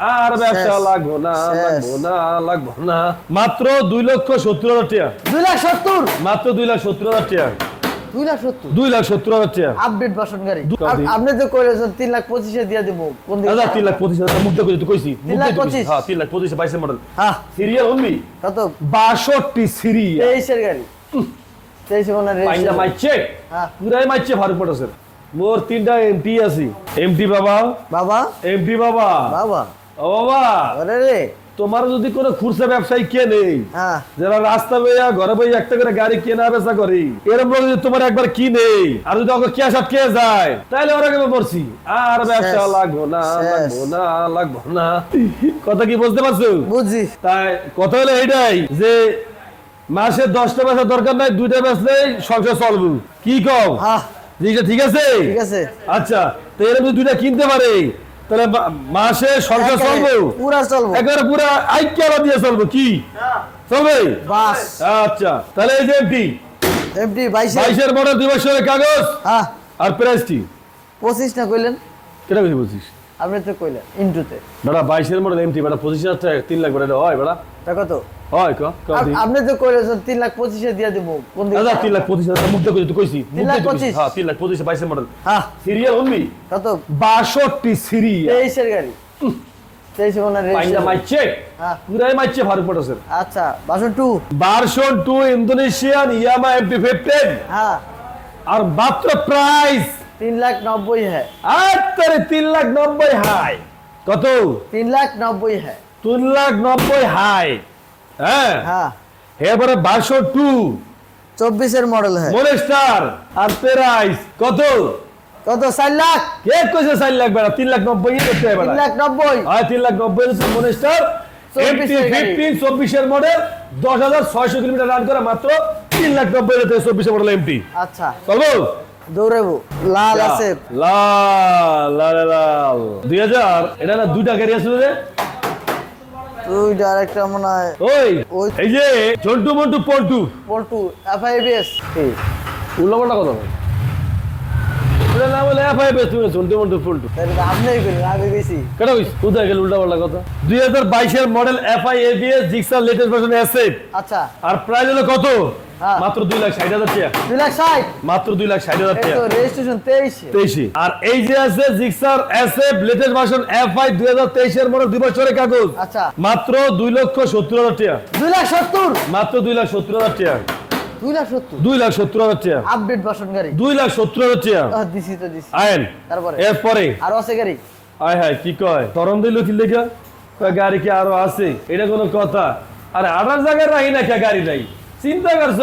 আর ব্যবসা। লাগবো না। লাগবো না লাগবো না। মাত্র দুই লক্ষ সত্তর হাজার টাকা। দুই লাখ সত্তর? মাত্র দুই লাখ সত্তর হাজার টাকা। দুই লাখ সত্তর? দুই লাখ সত্তর হাজার টাকা। আপডেট বাসন গাড়ি। দু- আপ- আপনি তো করেছেন তিন লাখ পঁচিশে দিয়ে দেবো কোন দিকে? তিন লাখ পঁচিশ হাজার মুখ দেখে তুই কইছি। তিন লাখ পঁচিশ? হ্যাঁ তিন লাখ পঁচিশ মডেল হ্যাঁ। সিরিয়াল অনলি কত বাষট্টি সিরিয়াল। তেইশের গাড়ি। তেইশে মনে হয়। মাইছে? হ্যাঁ। পুরাই মাইছে ফারুক মোটরসের মোর তিনটা এমটি আছে। এমটি বাবা। বাবা? এমটি বাবা। বাবা? ও বাবা আরে রে। তোমার যদি কোনো খুরসা ব্যবসায়ী কে নেই হ্যাঁ। যারা রাস্তা বইয়া ঘরে বই একটা করে গাড়ি কেনা বেচা করি এরকম যদি তোমার একবার কি নেই আর যদি ওকে ক্যাশ আটকে যায়? তাহলে ওরা কেমন পড়ছি? আর ব্যবসা লাগবো না লাগবো না লাগবো না। কথা কি বুঝতে পারছ? বুঝছি। তাই কথা হলো এইটাই যে মাসে দশটা বেচা দরকার নাই দুইটা বেচলেই সংসার চলবো। কি জিনিসটা ঠিক আছে? ঠিক আছে। আচ্ছা তো এরকম দুইটা কিনতে পারে তাহলে মাসে সরকার চলবো? পুরা চলবো। একবারে পুরা আইকিয়া দিয়ে চলবো কি? চলবে? বাস। আচ্ছা তাহলে এই যে এমটি এমটি বাইশে বাইশের মডেল দুই বছরের কাগজ হ্যাঁ। আর প্রাইসটি পঁচিশ না কইলেন? কেটা কইছি বলছিস আপনি তো কইলেন ইন্টুতে। বেটা বাইশের মডেল এমটি বেড়া পঁচিশ হাজার টাকা তিন লাখ বেটা হয় বেটা তা কত? হয় ক। আপনি তো কইলেন তিন লাখ পঁচিশে দিয়ে দেবো কোন দিকে দাদা লাখ পঁচিশ হাজার মুখ দেখে তুই কইছি? তিন লাখ। পঁচিশ? হ্যাঁ লাখ পঁচিশ বাইশের মডেল হ্যাঁ। সিরিয়াল অনলি কত বাষট্টি সিরিয়াল তেইশের গাড়ি। তেইশে মনে হয় হ্যাঁ। পুরাই ফারুক আচ্ছা ইন্দোনেশিয়ান ইয়ামা হ্যাঁ। আর মাত্র প্রাইস তিন লাখ নব্বই হ্যাঁ। আরে তিন লাখ নব্বই হাই কত? তিন লাখ নব্বই হ্যাঁ। তিন লাখ নব্বই হাই হ্যাঁ। হ্যাঁ। এবারে ভার্সন টু। চব্বিশের মডেল হ্যাঁ। মনেস্টার আর প্রাইস কত? কত? চার লাখ। কে কইছে চার লাখ বেড়া? তিন লাখ নব্বই করতে হবে তিন লাখ নব্বই। হয় তিন লাখ নব্বই মনেস্টার এমটি 24 গাড়ি। ফিফটিন চব্বিশের মডেল। দশ হাজার ছয়শো কিলোমিটার রান করে মাত্র তিন লাখ নব্বই থেকে চব্বিশের মডেল এমটি। আচ্ছা। চলবো? দৌড়াবো। লাল আছে। লাল লাল লাল। দুই হাজার এটা না দুইটা গাড়ি আছে তুই ডাইরেক্টর মনে হয় ওই ওই- এই যে চন্টু মন্টু পল্টু। পল্টু এফআইবিএস উল্লাপাল্টা কত বল। এটা না বলে এফ আই তুমি চন্টু মন্টু পল্টু আপনি করেন আমি বেশি। কেন কইস? কোথায় গেল উল্টা পাল্টা কথা? দুই হাজার বাইশের model F I ABS Gixxer latest version SF আচ্ছা। আর প্রাইস হলো কত? হ্যাঁ। মাত্র দুই লাখ ষাট হাজার টাকা। দুই লাখ ষাট? মাত্র দুই লাখ ষাট হাজার এই টাকা। রেজিস্ট্রেশন তেইশে। তেইশে। আর এই যে আছে Gixxer SF latest version F I দুই হাজার তেইশের মডেল দুই বছরের কাগজ। আচ্ছা। মাত্র দুই লক্ষ সত্তর হাজার টাকা। দুই লাখ সত্তর? মাত্র দুই লাখ সত্তর হাজার টাকা। লাখ সত্তর। দুই লাখ সত্তর হাজার টাকা আপডেট বাসন গাড়ি। লাখ সত্তর হাজার টাকা দিছি তো দিছি। আইন তারপরে? এরপরে? আরও আছে গাড়ি? আয় হায় কি কয়? তরম দিল কি লেখা গাড়ি কি আরও আছে? এটা কোনো কথা। আর আড়ার জায়গায় রাখি না কে গাড়ি নাই। চিন্তা করছ?